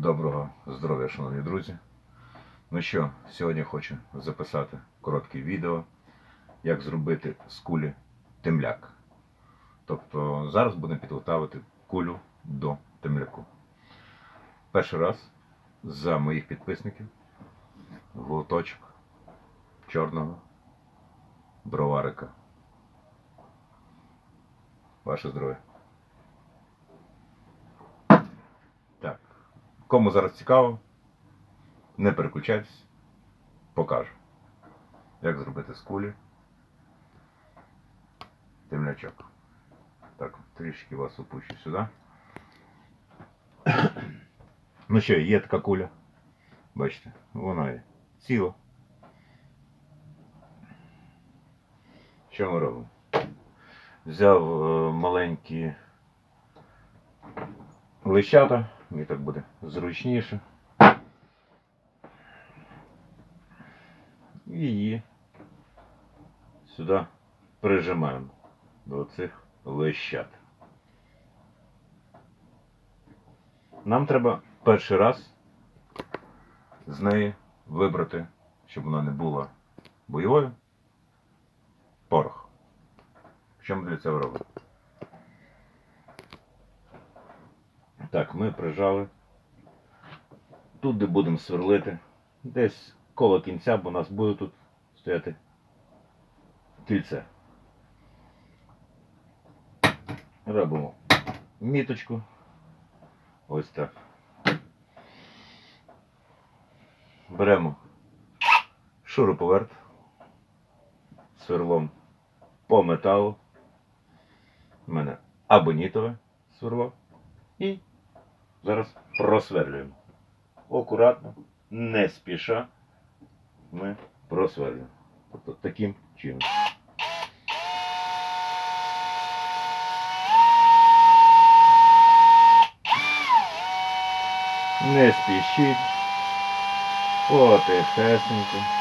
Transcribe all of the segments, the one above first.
Доброго здоров'я, шановні друзі. Ну що, сьогодні хочу записати коротке відео, як зробити з кулі темляк. Тобто зараз будемо підготувати кулю до темляку. Перший раз за моїх підписників глоточок чорного броварика. Ваше здоров'я. Так. Кому зараз цікаво, не переключайтесь, покажу, як зробити з кулі темлячок. Так, трішки вас опущу сюди. Ну що, є така куля. Бачите, вона є ціла. Що ми робимо? Взяв е, маленькі лищата, мені так буде зручніше. І її сюди прижимаємо до цих лищат. Нам треба перший раз з неї вибрати, щоб вона не була бойовою, порох. Що ми для цього робимо? Так, ми прижали. Тут, де будемо сверлити, десь коло кінця, бо у нас буде тут стояти кільце. Робимо міточку. Ось так. Беремо шуруповерт сверлом по металу. У мене абонітове сверло. І зараз просверлюємо. Акуратно, не спіша ми просверлюємо. Тобто таким чином. Не спішіть. Потихесенько.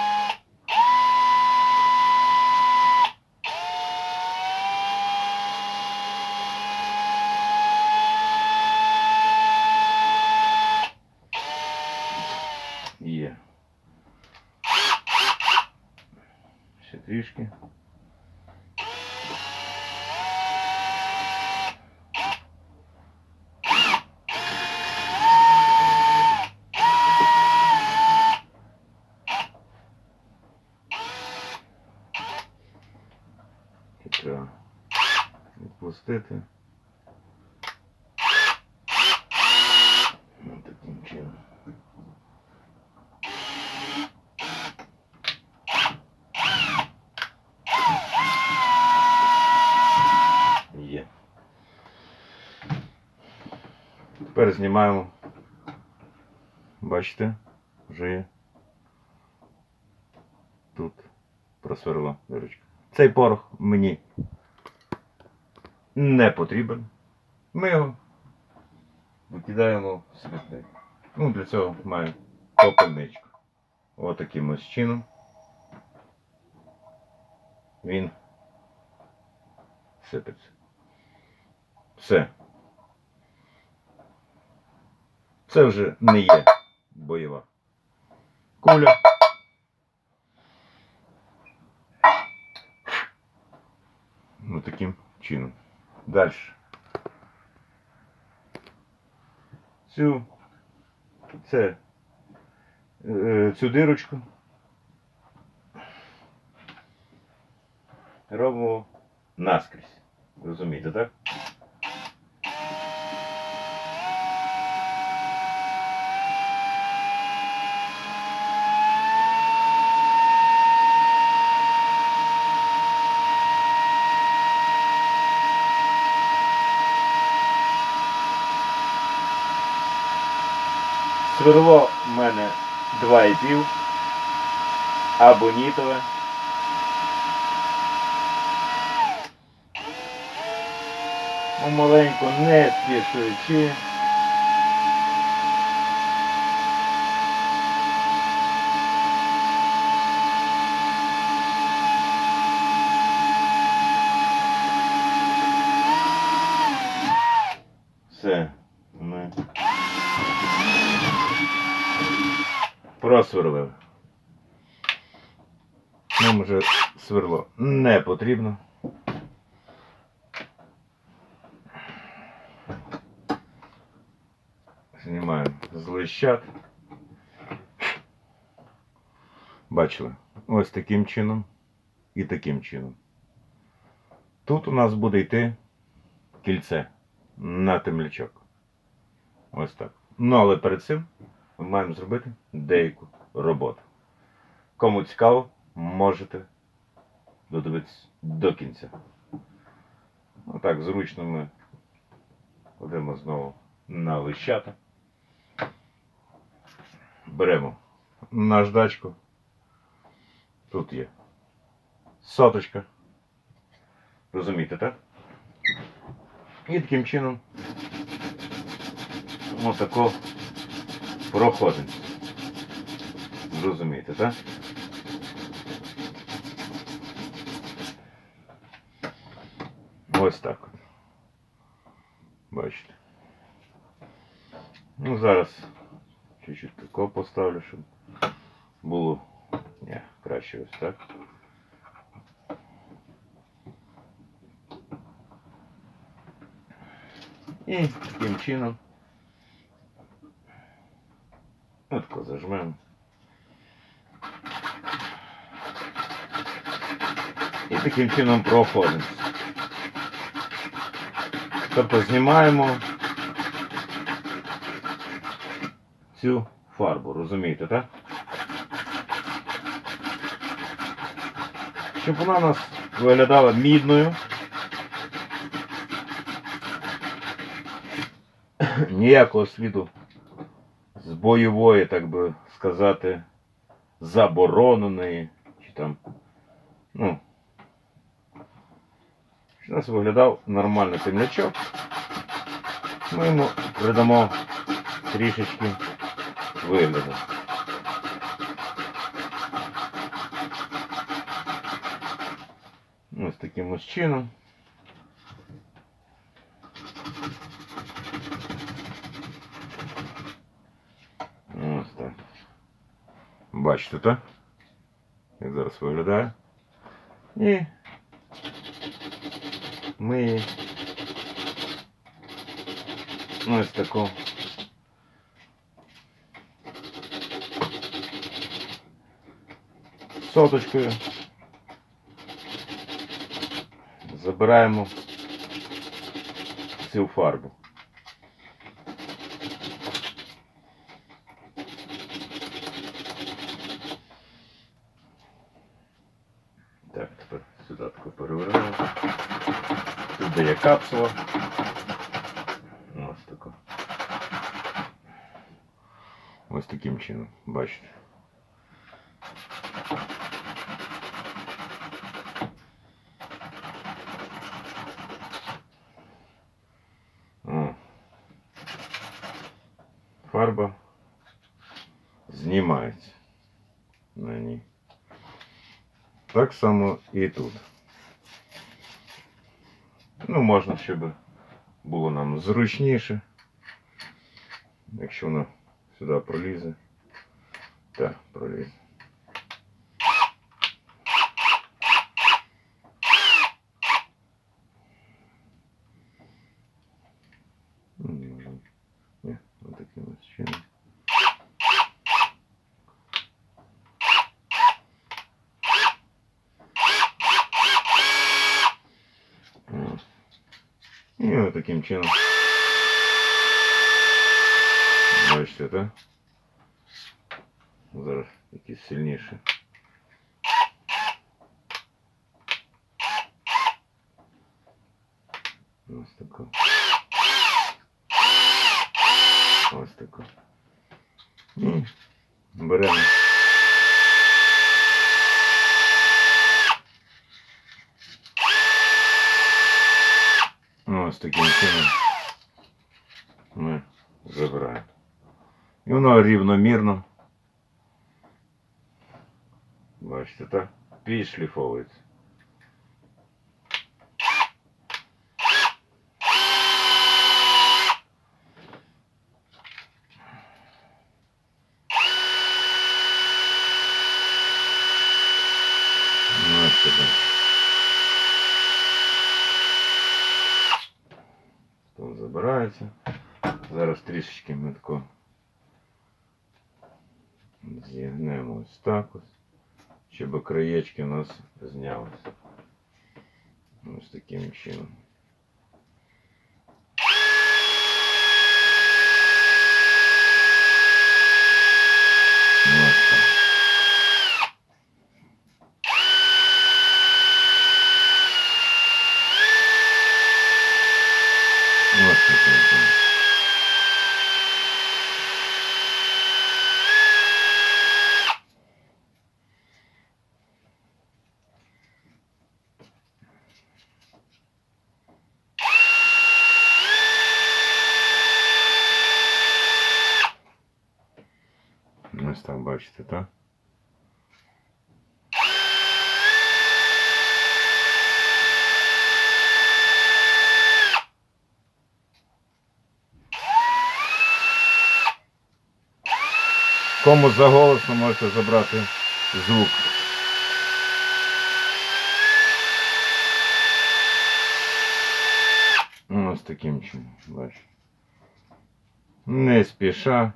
Трішки. Треба відпустити. Тепер знімаємо. Бачите, вже є. Тут просверлила дирочка. Цей порох мені не потрібен. Ми його викидаємо в смітник. Ну, для цього маю попельничку. Отаким ось чином. Він сипеться. Все. Це вже не є бойова куля. Ну таким чином. Далі. Цю, це, е, цю дирочку робимо наскрізь. Розумієте, так? Сверло в мене 2,5 абонітове. Маленько не спішуючи. Сверло не потрібно. Знімаємо з лищат. Бачили, ось таким чином і таким чином. Тут у нас буде йти кільце на темлячок. Ось так. Ну, але перед цим ми маємо зробити деяку роботу. Кому цікаво, можете додивитися до кінця. Отак, зручно ми ходимо знову на лищата. Беремо наждачку. Тут є соточка. Розумієте, так? І таким чином отако проходимо. Зрозумієте, так? Ось так. от. Бачите. Ну, зараз чуть-чуть тако поставлю, щоб було Ні, краще ось так. І таким чином отко зажмемо. І таким чином проходимо. Тобто знімаємо цю фарбу, розумієте, так? Щоб вона у нас виглядала мідною. Ніякого сліду з бойової, так би сказати, забороненої, чи там, ну, у нас виглядав нормальний темнячок. Ми йому придамо трішечки вигляду. Ось таким ось чином. Ось так. Бачите, так? Як зараз виглядає. І ми ну, ось таку соточкою забираємо цю фарбу. капсула. Ось тако. Ось таким чином, бачите. О. Фарба знімається на ній. Так само і тут. Ну, можна, щоб було нам зручніше. Якщо воно сюди пролізе. Так, пролізе. Ну, не можемо. Ні, ось І ось таким чином. Бачите, так? Зараз якісь сильніші. Ось тако. Ось тако. І беремо. Ось таким чином ми забираємо. І воно рівномірно. Бачите, так? Підшліфовується. Трішечки ми тако зігнемо ось так ось, щоб краєчки у нас знялися. Ось таким чином. Ось так. Ось таким чином. Так бачите, так? Кому заголосно можете забрати звук. Ну, Ось таким чином, бачите. Не спіша.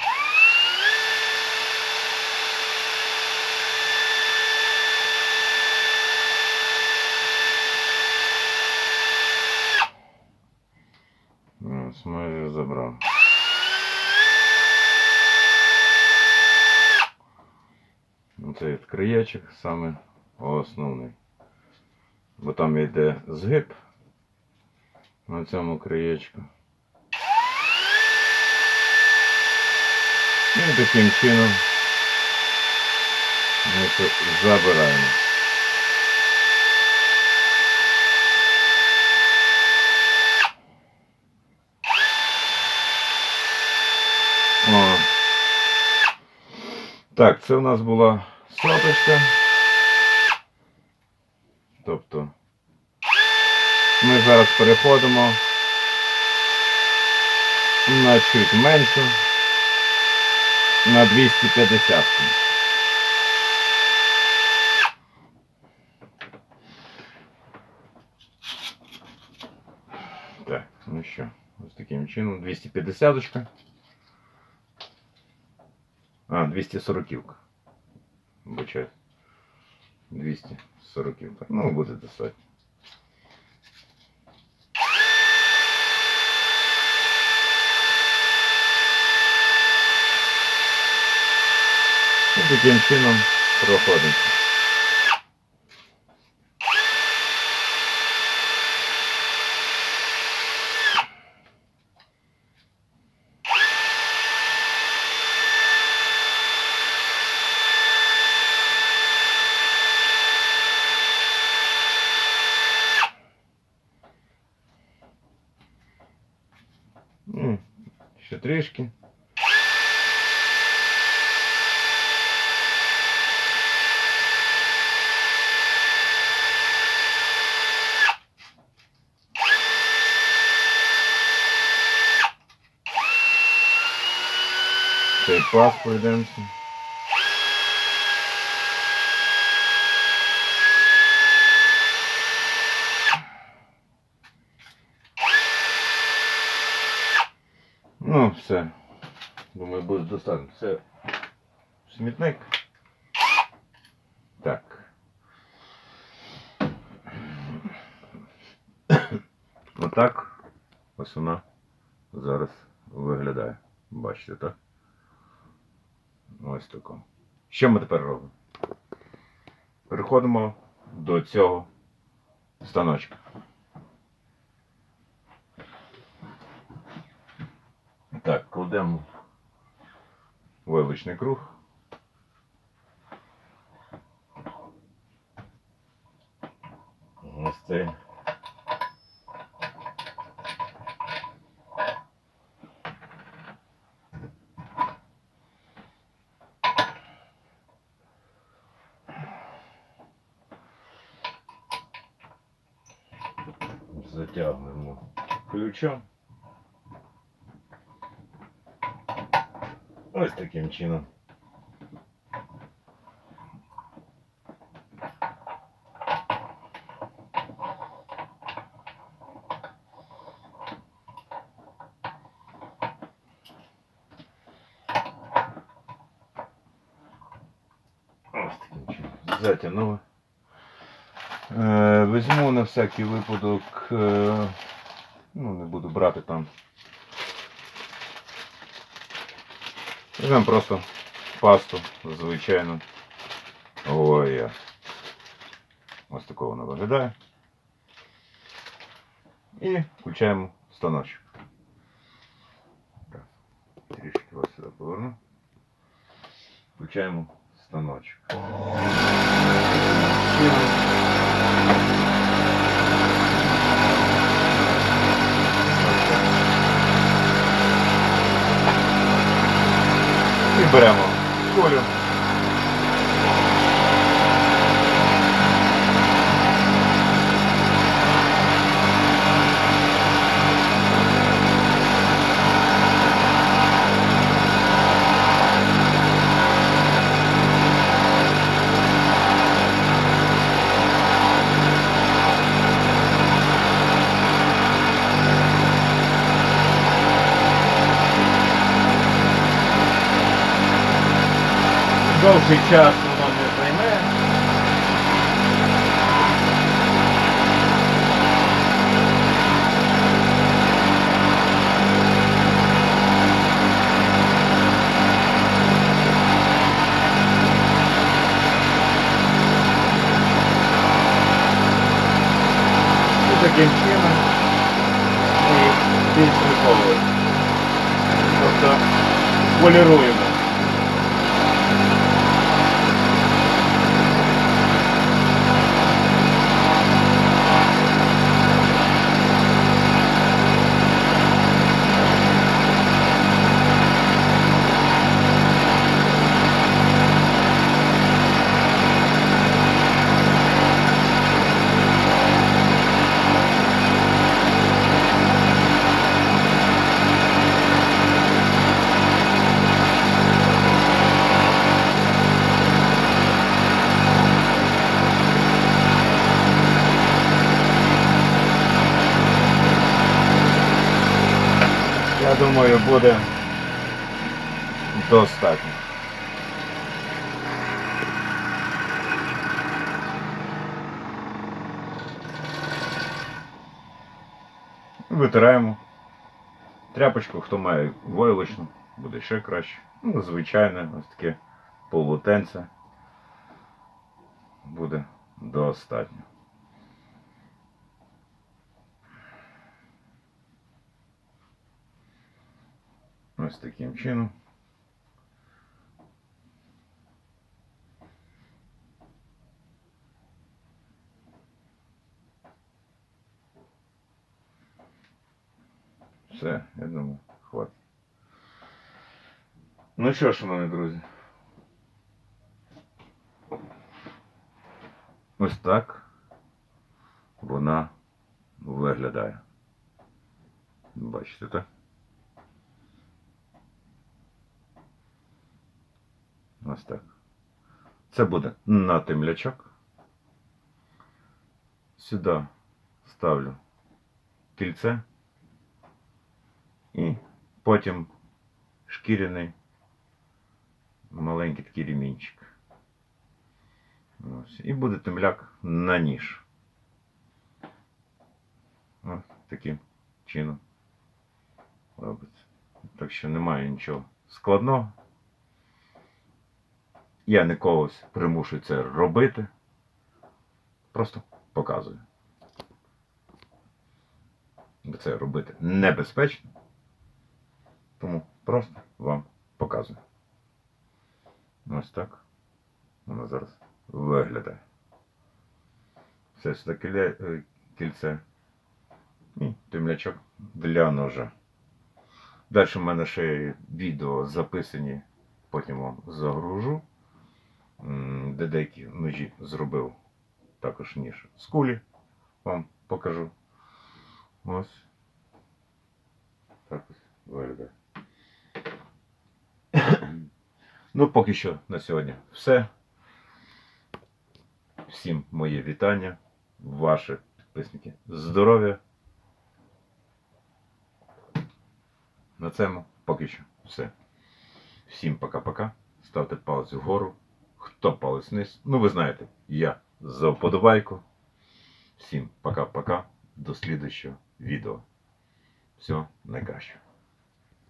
Ось майже забрав. Оцей от краєчок саме основний. Бо там йде згиб на цьому краєчку. І таким чином ми це забираємо. Так, це у нас була соточка. Тобто ми зараз переходимо на чуть меншу, на 250. Так, ну що, ось таким чином 250 -очка. А, 240. Вибачаю. 240. Ну, буде достатньо. І таким чином проходимо. М, Ще трішки. Цей пас пройдемося. Ну, все. Думаю, буде достатньо. Це смітник. Так. Отак ось вона зараз виглядає. Бачите, так? Ось тако. Що ми тепер робимо? Переходимо до цього станочка. Так, кладемо войлочний круг. Ось цей. Затягуємо ключом. Ось таким чином. Ось таким чином. Затягнули. Е, візьму на всякий випадок, е, ну не буду брати там Візьмемо просто пасту, звичайну. Ой. я. Ось такого вона виглядає. І включаємо станочок. Так, трішки вас сюди поверну. Включаємо станочок. І беремо колю. picture Витираємо. Тряпочку, хто має войлочну, буде ще краще. Ну, звичайне, ось таке полотенце. Буде достатньо. Ось таким чином. Все, я думаю, хватить. Ну що, шановні друзі. Ось так вона виглядає. Бачите, так? Ось так. Це буде на темлячок. Сюди ставлю кільце потім шкіряний маленький такий ремінчик. Ось. І буде темляк на ніж. Ось таким чином робиться. Так що немає нічого складного. Я не когось примушую це робити. Просто показую. Бо це робити небезпечно. Тому просто вам показую. Ось так. Воно зараз виглядає. Все сюди е, кільце і темлячок для ножа. Далі в мене ще відео записані, потім вам загружу. Де деякі ножі зробив також ніж з кулі. Вам покажу. Ось. Так ось виглядає. Ну, поки що на сьогодні все. Всім моє вітання, ваші підписники. Здоров'я. На цьому поки що все. Всім пока-пока. Ставте палець вгору. хто палець вниз. Ну, ви знаєте, я за вподобайку. Всім пока-пока. До слідуючого відео. Всього найкращого.